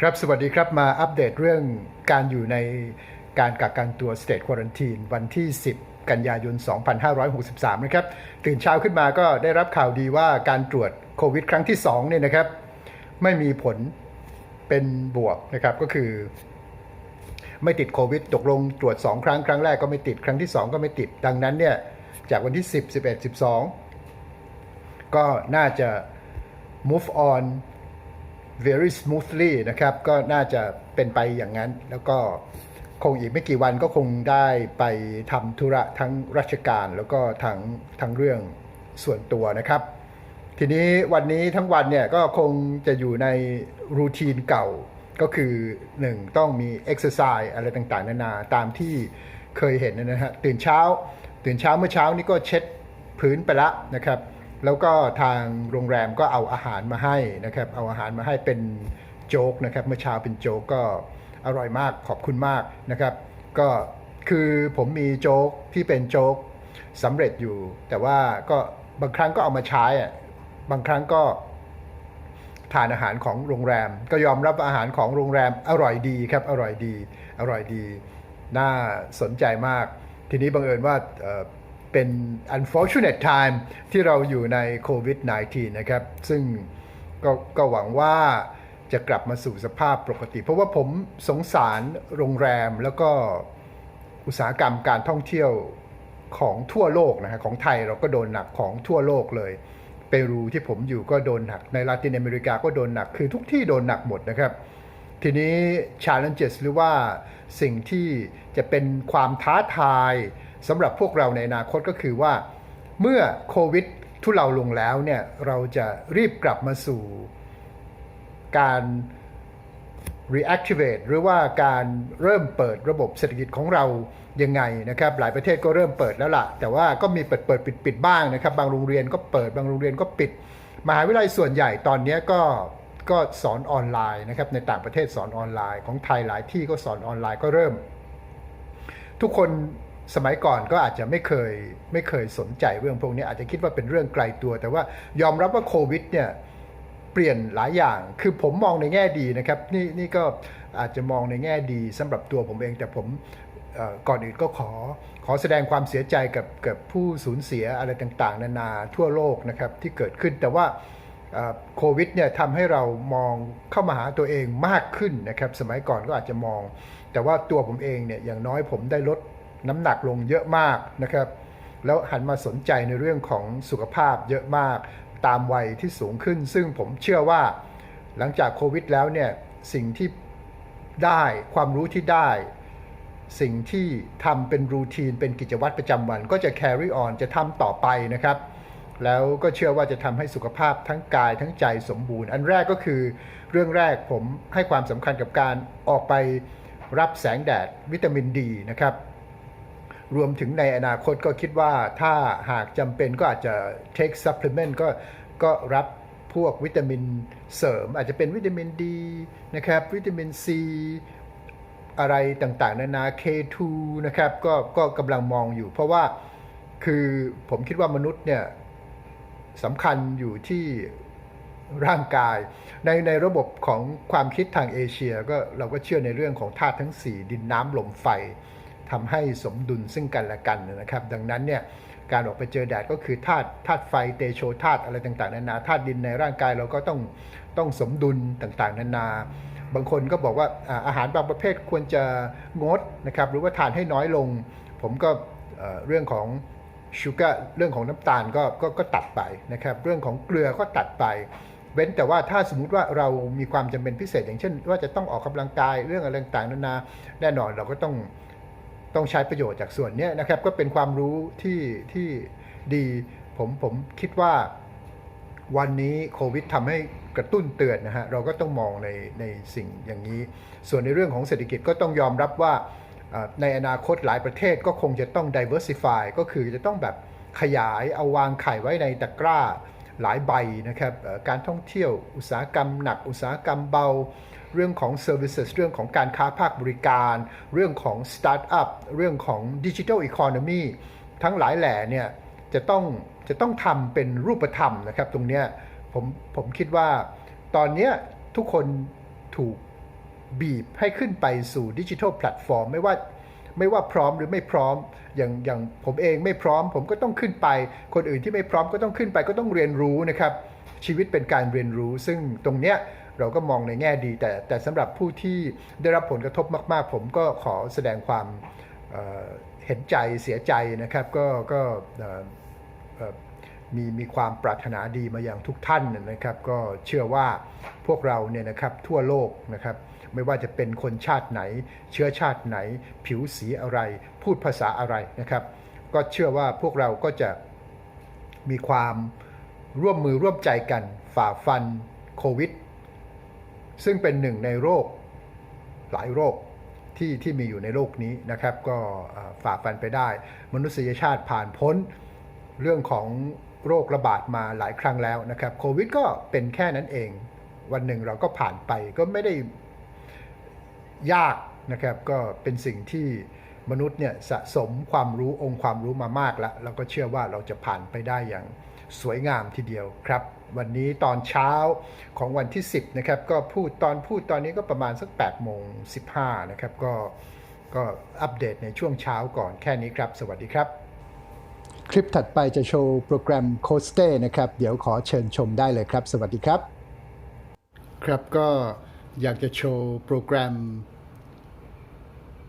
ครับ สวัสดีครับ มาอัปเดตเรื่องการอยู่ในการกักกันตัว State Quarantine วันที่ 10 กันยายน 2563 นะครับ ตื่นเช้าขึ้นมาก็ได้รับข่าวดีว่าการตรวจโควิดครั้งที่ 2 เนี่ยนะครับ ไม่มีผลเป็นบวกนะครับ ก็คือ ไม่ติดโควิด ตกลงตรวจ 2 ครั้ง ครั้งแรกก็ไม่ติด ครั้งที่ 2 ก็ไม่ติด ดังนั้นเนี่ย จากวันที่ 10 11 12 ก็น่าจะ move on very smoothly นะครับ ก็น่าจะเป็นไปอย่างนั้น แล้วก็คงอีกไม่กี่วันก็คงได้ไปทำธุระทั้งราชการแล้วก็ทั้งทั้งเรื่องส่วนตัวนะครับ ทีนี้วันนี้ทั้งวันเนี่ยก็คงจะอยู่ในรูทีนเก่าก็คือ 1 ต้องมี exercise อะไรต่างๆ นานาตามที่เคยเห็นนะฮะตื่นเช้า ตื่นเช้าเมื่อเช้านี้ก็เช็ดพื้นไปละนะครับ แล้วก็ทางโรงแรมก็เอาอาหารมาให้นะครับ เอาอาหารมาให้เป็นโจ๊กนะครับเมื่อเช้าเป็นโจ๊กก็อร่อยมากขอบคุณมากนะครับ ก็คือผมมีโจ๊กที่เป็นโจ๊กสำเร็จอยู่ แต่ว่าก็บางครั้งก็เอามาใช้อะบางครั้งก็ทานอาหารของโรงแรม ก็ยอมรับอาหารของโรงแรมอร่อยดีครับอร่อยดีอร่อยดี น่าสนใจมาก ทีนี้บังเอิญว่า เป็น unfortunate time ที่เราอยู่ในโควิด -19 นะครับ ซึ่งก็ก็หวังว่าจะกลับมาสู่สภาพปกติ เพราะว่าผมสงสารโรงแรมแล้วก็อุตสาหกรรมการท่องเที่ยวของทั่วโลกนะฮะของไทยเราก็โดนหนักของทั่วโลกเลยเปรูที่ผมอยู่ก็โดนหนัก ในลาตินอเมริกาก็โดนหนัก คือทุกที่โดนหนักหมดนะครับ ทีนี้ challenges หรือว่าสิ่งที่จะเป็นความท้าทาย สำหรับพวกเราในอนาคตก็คือว่า เมื่อโควิดทุเลาลงแล้วเนี่ยเราจะรีบกลับมาสู่การ reactivate หรือว่าการเริ่มเปิดระบบเศรษฐกิจของเรายังไงนะครับ หลายประเทศก็เริ่มเปิดแล้วล่ะ แต่ว่าก็มีเปิดเปิดปิดปิดบ้างนะครับ บางโรงเรียนก็เปิดบางโรงเรียนก็ปิด มหาวิทยาลัยส่วนใหญ่ตอนนี้ก็ก็สอนออนไลน์นะครับ ในต่างประเทศสอนออนไลน์ ของไทยหลายที่ก็สอนออนไลน์ก็เริ่ม ทุกคน สมัยก่อนก็อาจจะไม่เคยไม่เคยสนใจเรื่องพวกนี้อาจจะคิดว่าเป็นเรื่องไกลตัว แต่ว่ายอมรับว่าโควิดเนี่ยเปลี่ยนหลายอย่าง คือผมมองในแง่ดีนะครับนี่นี่ก็อาจจะมองในแง่ดีสำหรับตัวผมเอง แต่ผมก่อนอื่นก็ขอขอแสดงความเสียใจกับกับผู้สูญเสียอะไรต่างๆ นานาทั่วโลกนะครับที่เกิดขึ้นแต่ว่าโควิดเนี่ยทำให้เรามองเข้ามาหาตัวเองมากขึ้นนะครับ สมัยก่อนก็อาจจะมอง แต่ว่าตัวผมเองเนี่ยอย่างน้อยผมได้ลด น้ำหนักลงเยอะมากนะครับ แล้วหันมาสนใจในเรื่องของสุขภาพเยอะมาก ตามวัยที่สูงขึ้น ซึ่งผมเชื่อว่า หลังจากโควิดแล้วเนี่ยสิ่งที่ได้ความรู้ที่ได้ สิ่งที่ทำเป็นรูทีนเป็นกิจวัตรประจำวัน ก็จะ carry on จะทำต่อไปนะครับ แล้วก็เชื่อว่าจะทำให้สุขภาพทั้งกายทั้งใจสมบูรณ์ อันแรกก็คือเรื่องแรกผมให้ความสำคัญกับการออกไปรับแสงแดดวิตามินดีนะครับ รวมถึงในอนาคตก็คิดว่าถ้าหากจำเป็นก็อาจจะ take supplement ก็ก็รับพวกวิตามินเสริม อาจจะเป็นวิตามินดีนะครับ วิตามินซีอะไรต่างๆ นานา K2 นะครับก็ก็กำลังมองอยู่ เพราะว่าคือผมคิดว่ามนุษย์เนี่ยสำคัญอยู่ที่ร่างกาย ในในระบบของความคิดทางเอเชียก็เราก็เชื่อในเรื่องของธาตุทั้ง 4 ดินน้ำลมไฟ ทำให้สมดุลซึ่งกันและกันนะครับ ดังนั้นเนี่ยการออกไปเจอแดดก็คือธาตุธาตุไฟเตโชธาตุอะไรต่างๆนานาธาตุดินในร่างกายเราก็ต้องต้องสมดุลต่างๆ นานา บางคนก็บอกว่าอาหารบางประเภทควรจะงดนะครับหรือว่าทานให้น้อยลง ผมก็เรื่องของชูการ์เรื่องของน้ำตาลก็ก็ก็ตัดไปนะครับเรื่องของเกลือก็ตัดไปเว้นแต่ว่าถ้าสมมุติว่าเรามีความจำเป็นพิเศษ อย่างเช่น ว่าจะต้องออกกำลังกายเรื่องอะไรต่างๆนานาแน่นอนเราก็ต้อง ต้องใช้ประโยชน์จากส่วนนี้นะครับ ก็เป็นความรู้ที่ที่ดีผมผมคิดว่าวันนี้โควิดทำให้กระตุ้นเตือนนะฮะเราก็ต้องมองในในสิ่งอย่างนี้ ส่วนในเรื่องของเศรษฐกิจก็ต้องยอมรับว่าในอนาคตหลายประเทศก็คงจะต้อง diversify ก็คือจะต้องแบบขยายเอาวางไข่ไว้ในตะกร้าหลายใบนะครับการท่องเที่ยวอุตสาหกรรมหนักอุตสาหกรรมเบา เรื่องของ services เรื่องของการค้าภาคบริการ เรื่องของ startup เรื่องของ digital economy ทั้งหลายแหล่เนี่ยจะต้องจะต้องทำเป็นรูปธรรมนะครับ ตรงเนี้ยผมผมคิดว่าตอนเนี้ยทุกคนถูกบีบให้ขึ้นไปสู่ดิจิทัลแพลตฟอร์มไม่ว่าไม่ว่าพร้อมหรือไม่พร้อมอย่างอย่างผมเองไม่พร้อม ผมก็ต้องขึ้นไป คนอื่นที่ไม่พร้อมก็ต้องขึ้นไปก็ต้องเรียนรู้นะครับ ชีวิตเป็นการเรียนรู้ ซึ่งตรงเนี้ยเราก็มองในแง่ดี แต่แต่สำหรับผู้ที่ได้รับผลกระทบมาก ๆ ผมก็ขอแสดงความเเห็นใจเสียใจนะครับก็ก็มีมีความปรารถนาดีมาอย่างทุกท่านนะครับ ก็เชื่อว่าพวกเราเนี่ยนะครับทั่วโลกนะครับไม่ว่าจะเป็นคนชาติไหน เชื้อชาติไหน ผิวสีอะไร พูดภาษาอะไรนะครับ ก็เชื่อว่าพวกเราก็จะมีความ ร่วมมือร่วมใจกันฝ่าฟันโควิด ซึ่งเป็นหนึ่งในโรคหลายโรคที่ที่มีอยู่ในโลกนี้นะครับ ก็ฝ่าฟันไปได้ มนุษยชาติผ่านพ้นเรื่องของโรคระบาดมาหลายครั้งแล้วนะครับโควิดก็เป็นแค่นั้นเอง วันหนึ่งเราก็ผ่านไปก็ไม่ได้ยากนะครับก็เป็นสิ่งที่มนุษย์เนี่ยสะสมความรู้องค์ความรู้มามากแล้วเราก็เชื่อว่าเราจะผ่านไปได้อย่าง สวยงามทีเดียวครับ วันนี้ตอนเช้าของวันที่ 10นะครับก็พูดตอนพูดตอนนี้ก็ประมาณสัก8โมง15นะครับก็ก็อัปเดตในช่วงเช้าก่อนแค่นี้ครับ สวัสดีครับ คลิปถัดไปจะโชว์โปรแกรมโคสเต้นะครับ เดี๋ยวขอเชิญชมได้เลยครับ สวัสดีครับ ครับก็อยากจะโชว์โปรแกรม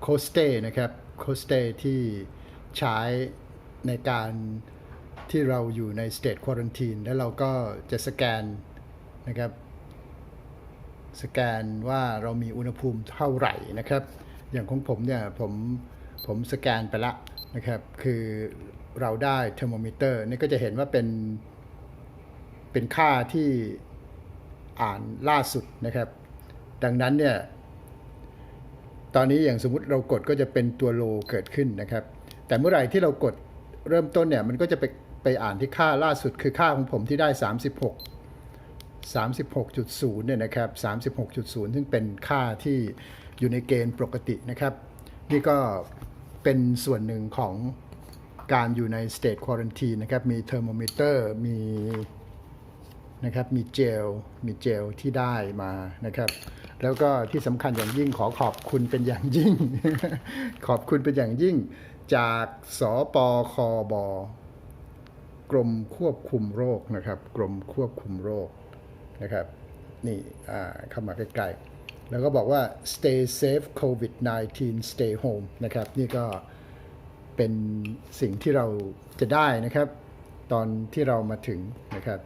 โคสเต้นะครับโคสเต้ที่ใช้ในการ ที่เราอยู่ในสเต e ควอรันทีนแล้วเราก็จะสแกนนะครับ สแกนว่าเรามีอุณหภูมิเท่าไหร่นะครับ อย่างของผมเนี่ยผมผมสแกนไปละนะครับ คือเราได้เทอร์โมมิเตอร์นี่ก็จะเห็นว่าเป็นเป็นค่าที่อ่านล่าสุดนะครับ ดังนั้นเนี่ยตอนนี้อย่างสมมติเรากดก็จะเป็นตัวโลเกิดขึ้นนะครับ แต่เมื่อไหร่ที่เรากดเริ่มต้นเนี่ยมันก็จะไป ไปอ่านที่ค่าล่าสุดคือค่าของผมที่ได้ 36 36.0เนี่ยนะครับ36.0 ซึ่งเป็นค่าที่อยู่ในเกณฑ์ปกตินะครับ นี่ก็เป็นส่วนหนึ่งของการอยู่ใน state quarantine นะครับ มีเทอร์โมมิเตอร์มีนะครับมีเจลมีเจลที่ได้มานะครับ แล้วก็ที่สำคัญอย่างยิ่งขอขอบคุณเป็นอย่างยิ่ง ขอบคุณเป็นอย่างยิ่งจากสปคบ กรมควบคุมโรคนะครับ กรมควบคุมโรคนะครับ นี่เข้ามาใกล้ๆ แล้วก็บอกว่า stay safe covid 19 stay home นะครับ นี่ก็เป็นสิ่งที่เราจะได้นะครับ ตอนที่เรามาถึงนะครับ